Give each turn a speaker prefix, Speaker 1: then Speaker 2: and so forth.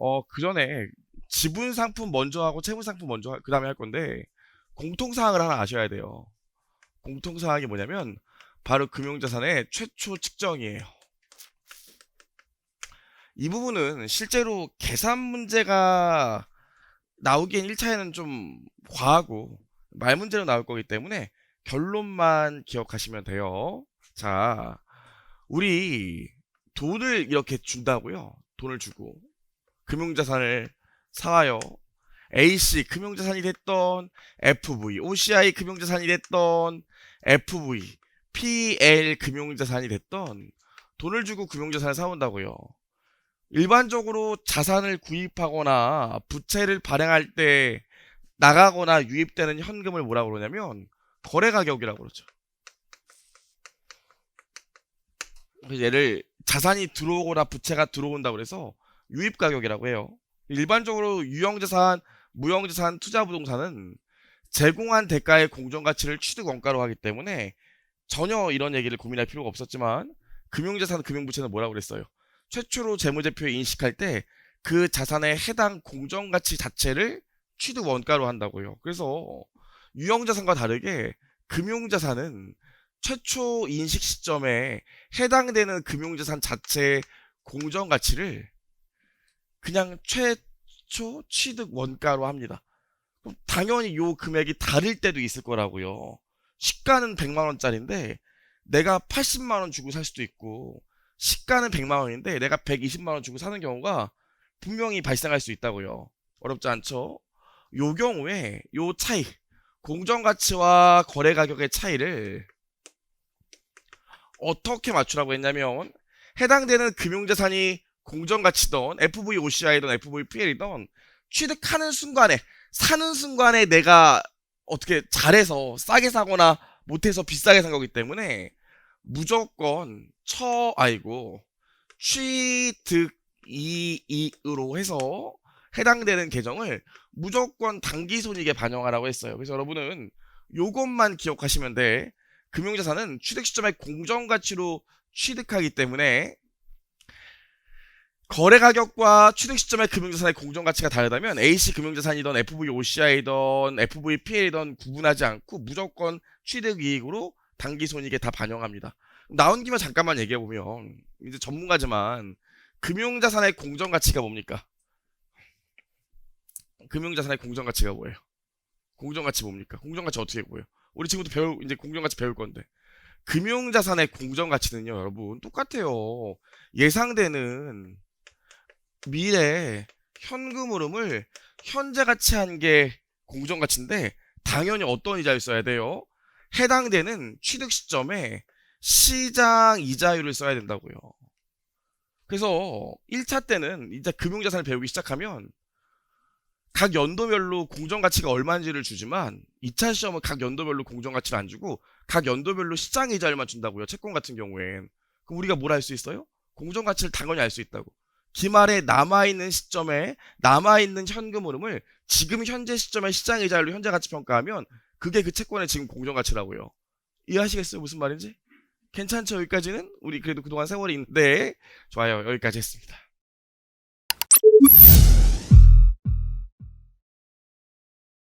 Speaker 1: 어, 그 전에 지분 상품 먼저 하고 채무 상품 먼저 그 다음에 할 건데 공통 사항을 하나 아셔야 돼요. 공통 사항이 뭐냐면 바로 금융자산의 최초 측정이에요. 이 부분은 실제로 계산 문제가 나오기엔 1차에는 좀 과하고 말 문제로 나올 거기 때문에 결론만 기억하시면 돼요. 자, 우리 돈을 이렇게 준다고요. 돈을 주고 금융자산을 사와요. AC 금융자산이 됐던 FV, OCI 금융자산이 됐던 FV, PL 금융자산이 됐던 돈을 주고 금융자산을 사온다고요. 일반적으로 자산을 구입하거나 부채를 발행할 때 나가거나 유입되는 현금을 뭐라고 그러냐면 거래 가격이라고 그러죠. 얘를 자산이 들어오거나 부채가 들어온다고 그래서 유입 가격이라고 해요. 일반적으로 유형자산, 무형자산, 투자 부동산은 제공한 대가의 공정 가치를 취득 원가로 하기 때문에 전혀 이런 얘기를 고민할 필요가 없었지만 금융자산, 금융부채는 뭐라고 그랬어요? 최초로 재무제표에 인식할 때 그 자산의 해당 공정 가치 자체를 취득 원가로 한다고요. 그래서 유형자산과 다르게 금융자산은 최초 인식 시점에 해당되는 금융자산 자체의 공정 가치를 그냥 최초 취득 원가로 합니다. 그럼 당연히 요 금액이 다를 때도 있을 거라고요. 시가는 100만 원짜리인데 내가 80만 원 주고 살 수도 있고 시가는 100만 원인데 내가 120만 원 주고 사는 경우가 분명히 발생할 수 있다고요. 어렵지 않죠? 요 경우에 요 차이, 공정 가치와 거래 가격의 차이를 어떻게 맞추라고 했냐면 해당되는 금융자산이 공정 가치던 FVOCI든 FVPL이든 취득하는 순간에 사는 순간에 내가 어떻게 잘해서 싸게 사거나 못해서 비싸게 산 거기 때문에 무조건 처 아이고 취득 이익으로 해서 해당되는 계정을 무조건 단기 손익에 반영하라고 했어요. 그래서 여러분은 요것만 기억하시면 돼. 금융자산은 취득 시점의 공정 가치로 취득하기 때문에 거래 가격과 취득 시점의 금융자산의 공정 가치가 다르다면 AC 금융자산이든 FVOCI든 FVPL이든 구분하지 않고 무조건 취득 이익으로 단기 손익에 다 반영합니다. 나온 김에 잠깐만 얘기해 보면 이제 전문가지만 금융자산의 공정 가치가 뭡니까? 금융자산의 공정 가치가 뭐예요? 공정 가치 뭡니까? 공정 가치 어떻게 보여? 우리 친구도 배울 이제 공정 가치 배울 건데 금융자산의 공정 가치는요, 여러분 똑같아요. 예상되는 미래 현금 흐름을 현재 가치한 게 공정 가치인데 당연히 어떤 이자를 써야 돼요? 해당되는 취득 시점에 시장 이자율을 써야 된다고요. 그래서 1차 때는 이제 금융자산을 배우기 시작하면 각 연도별로 공정가치가 얼마인지를 주지만 2차 시험은 각 연도별로 공정가치를 안 주고 각 연도별로 시장 이자율만 준다고요. 채권 같은 경우엔. 그럼 우리가 뭘할수 있어요? 공정가치를 당연히 알 수 있다고. 기말에 남아있는 시점에 남아있는 현금 흐름을 지금 현재 시점의 시장 이자율로 현재 가치 평가하면 그게 그 채권의 지금 공정 가치라고요. 이해하시겠어요? 무슨 말인지? 괜찮죠? 여기까지는 우리 그래도 그동안 세월이 있는데 좋아요. 여기까지 했습니다.